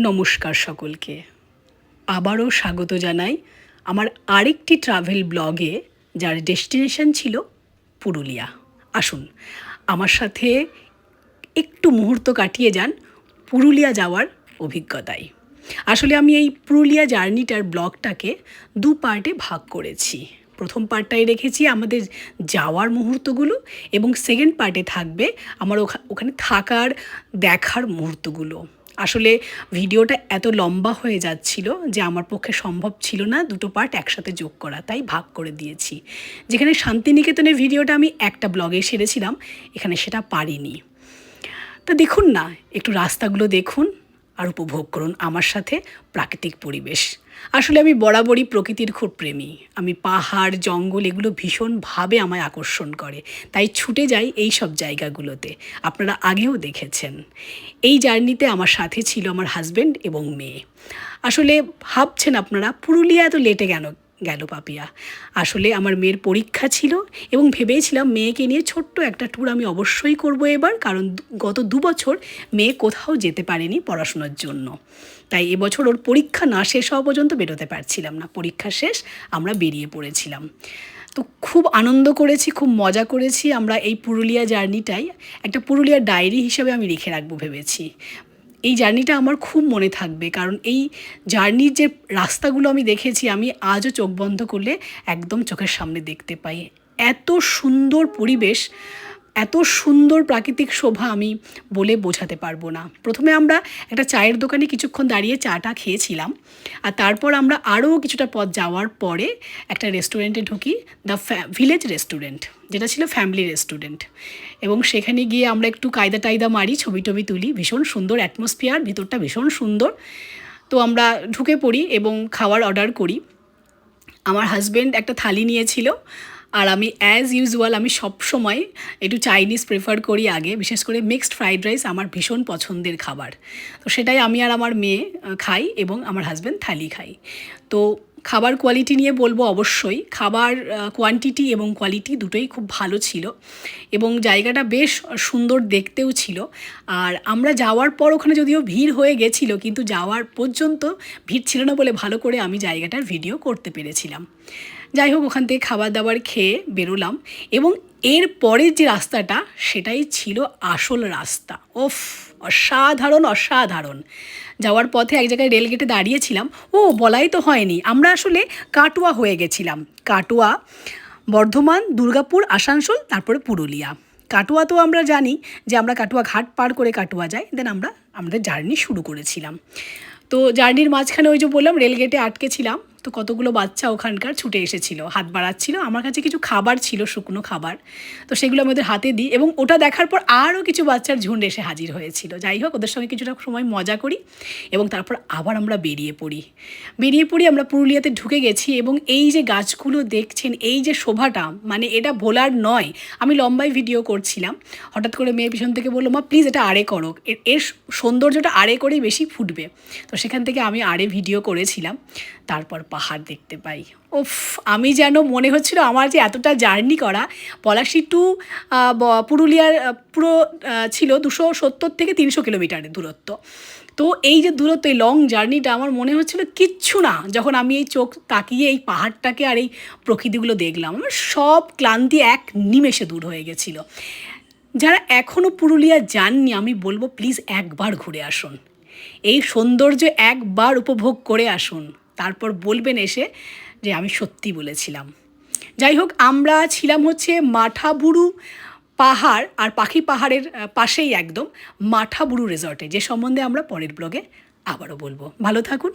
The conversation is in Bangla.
নমস্কার সকলকে। আবারও স্বাগত জানাই আমার আরেকটি ট্রাভেল ব্লগে যার ডেস্টিনেশন ছিল পুরুলিয়া। আসুন, আমার সাথে একটু মুহূর্ত কাটিয়ে যান পুরুলিয়া যাওয়ার অভিজ্ঞতায়। আসলে আমি এই পুরুলিয়া জার্নিটার ব্লগটাকে দু পার্টে ভাগ করেছি। প্রথম পার্টটাই রেখেছি আমাদের যাওয়ার মুহূর্তগুলো এবং সেকেন্ড পার্টে থাকবে আমার ওখা- ওখানে থাকার, দেখার মুহূর্তগুলো। আসলে ভিডিওটা এত লম্বা হয়ে যাচ্ছিল যে আমার পক্ষে সম্ভব ছিল না দুটো পার্ট একসাথে যোগ করা, তাই ভাগ করে দিয়েছি। যেখানে শান্তিনিকেতনের ভিডিওটা আমি একটা ব্লগে সেরেছিলাম, এখানে সেটা পারিনি। তা দেখুন না, একটু রাস্তাগুলো দেখুন। আর উপভোগ করুন আমার সাথে প্রাকৃতিক পরিবেশ। আসলে আমি বরাবরই প্রকৃতির খুব প্রেমী। আমি পাহাড়, জঙ্গল এগুলো ভীষণভাবে আমায় আকর্ষণ করে। তাই ছুটে যাই এই সব জায়গাগুলোতে। আপনারা আগেও দেখেছেন। এই জার্নিতে আমার সাথে ছিল আমার হাজব্যান্ড এবং মেয়ে। আসলে ভাবছেন আপনারা, পুরুলিয়া এত লেটে কেন গেল পাপিয়া। আসলে আমার মেয়ের পরীক্ষা ছিল এবং ভেবেছিলাম মেয়েকে নিয়ে ছোট্ট একটা ট্যুর আমি অবশ্যই করব এবার, কারণ গত দু বছর মেয়ে কোথাও যেতে পারেনি পড়াশোনার জন্য। তাই এবছর ওর পরীক্ষা না শেষ হওয়া পর্যন্ত বেরোতে পারছিলাম না। পরীক্ষা শেষ, আমরা বেরিয়ে পড়েছিলাম। তো খুব আনন্দ করেছি, খুব মজা করেছি। আমরা এই পুরুলিয়া জার্নিটাই একটা পুরুলিয়া ডায়েরি হিসেবে আমি রেখে রাখব ভেবেছি। এই জার্নিটা আমার খুব মনে থাকবে। কারণ এই জার্নির যে রাস্তাগুলো আমি দেখেছি, আমি আজও চোখ বন্ধ করলে একদম চোখের সামনে দেখতে পাই। এত সুন্দর পরিবেশ এত সুন্দর প্রাকৃতিক শোভা আমি বলে বোঝাতে পারব না। প্রথমে আমরা একটা চায়ের দোকানে কিছুক্ষণ দাঁড়িয়ে চাটা খেয়েছিলাম আর তারপর আমরা আরও কিছুটা পথ যাওয়ার পরে একটা রেস্টুরেন্টে ঢুকি, দ্য ভিলেজ রেস্টুরেন্ট, যেটা ছিল ফ্যামিলি রেস্টুরেন্ট। এবং সেখানে গিয়ে আমরা একটু কায়দা টায়দা মারি, ছবি টবি তুলি, ভীষণ সুন্দর অ্যাটমসফিয়ার ভিতরটা ভীষণ সুন্দর। তো আমরা ঢুকে পড়ি এবং খাওয়ার অর্ডার করি। আমার হাজব্যান্ড একটা থালি নিয়েছিল আর আমি অ্যাজ ইউজুয়াল আমি সবসময় একটু চাইনিজ প্রেফার করি আগে, বিশেষ করে মিক্সড ফ্রাইড রাইস আমার ভীষণ পছন্দের খাবার। তো সেটাই আমি আর আমার মেয়ে খাই এবং আমার হাজব্যান্ড থালি খাই। তো খাবার কোয়ালিটি নিয়ে বলব অবশ্যই। খাবার কোয়ান্টিটি এবং কোয়ালিটি দুটোই খুব ভালো ছিল এবং জায়গাটা বেশ সুন্দর দেখতেও ছিল। আর আমরা যাওয়ার পর ওখানে যদিও ভিড় হয়ে গেছিল, কিন্তু যাওয়ার পর্যন্ত ভিড় ছিল না বলে ভালো করে আমি জায়গাটার ভিডিও করতে পেরেছিলাম। যাই হোক, ওখান থেকে খাবার দাবার খেয়ে বেরোলাম এবং এর পরের যে রাস্তাটা, সেটাই ছিল আসল রাস্তা। ওফ অসাধারণ অসাধারণ। যাওয়ার পথে এক জায়গায় রেলগেটে দাঁড়িয়েছিলাম। ও, বলাই তো হয়নি। আমরা আসলে কাটুয়া হয়ে গেছিলাম। কাটুয়া, বর্ধমান, দুর্গাপুর, আসানসোল, তারপরে পুরুলিয়া। কাটুয়া তো আমরা জানি যে আমরা কাটুয়া ঘাট পার করে কাটুয়া যাই দেন আমরা আমাদের জার্নি শুরু করেছিলাম। তো জার্নির মাঝখানে ওই যে বললাম রেলগেটে আটকে ছিলাম তো কতগুলো বাচ্চা ওখানকার ছুটে এসেছিল, হাত বাড়াচ্ছিল, আমার কাছে কিছু খাবার ছিল, শুকনো খাবার। তো সেগুলো আমাদের হাতে দিই এবং ওটা দেখার পর আরও কিছু বাচ্চার ঝুন্ড এসে হাজির হয়েছিল। যাই হোক, ওদের সঙ্গে কিছুটা সময় মজা করি এবং তারপর আবার আমরা বেরিয়ে পড়ি। বেরিয়ে পড়ি, আমরা পুরুলিয়াতে ঢুকে গেছি এবং এই যে গাছগুলো দেখছেন, এই যে শোভাটা মানে এটা ভোলার নয়, আমি লম্বাই ভিডিও করছিলাম। হঠাৎ করে মেয়ে পিছন থেকে বলল, মা প্লিজ এটা আড়ে করো। এর এর সৌন্দর্যটা আড়ে করেই বেশি ফুটবে। তো সেখান থেকে আমি আড়ে ভিডিও করেছিলাম। তারপর পাহাড় দেখতে পাই। ওফ আমি যেন মনে হচ্ছিল আমার যে এতটা জার্নি করা, পলাশি টু পুরুলিয়ার পুরো ছিল দুশো সত্তর থেকে তিনশো কিলোমিটারের দূরত্ব। তো এই যে দূরত্ব, এই লং জার্নিটা আমার মনে হচ্ছিল কিচ্ছু না। যখন আমি এই চোখ তাকিয়ে এই পাহাড়টাকে আর এই প্রকৃতিগুলো দেখলাম, আমার সব ক্লান্তি এক নিমেষে দূর হয়ে গেছিল। যারা এখনও পুরুলিয়া যাননি, আমি বলব প্লিজ একবার ঘুরে আসুন। এই সৌন্দর্য একবার উপভোগ করে আসুন। তারপর বলবেন এসে যে আমি সত্যি বলেছিলাম। যাই হোক, আমরা ছিলাম হচ্ছে মাঠাবুরু পাহাড় আর পাখি পাহাড়ের পাশেই একদম মাঠাবুরু রিসর্টে, যে সম্বন্ধে আমরা পরের ব্লগে আবারও বলব। ভালো থাকুন।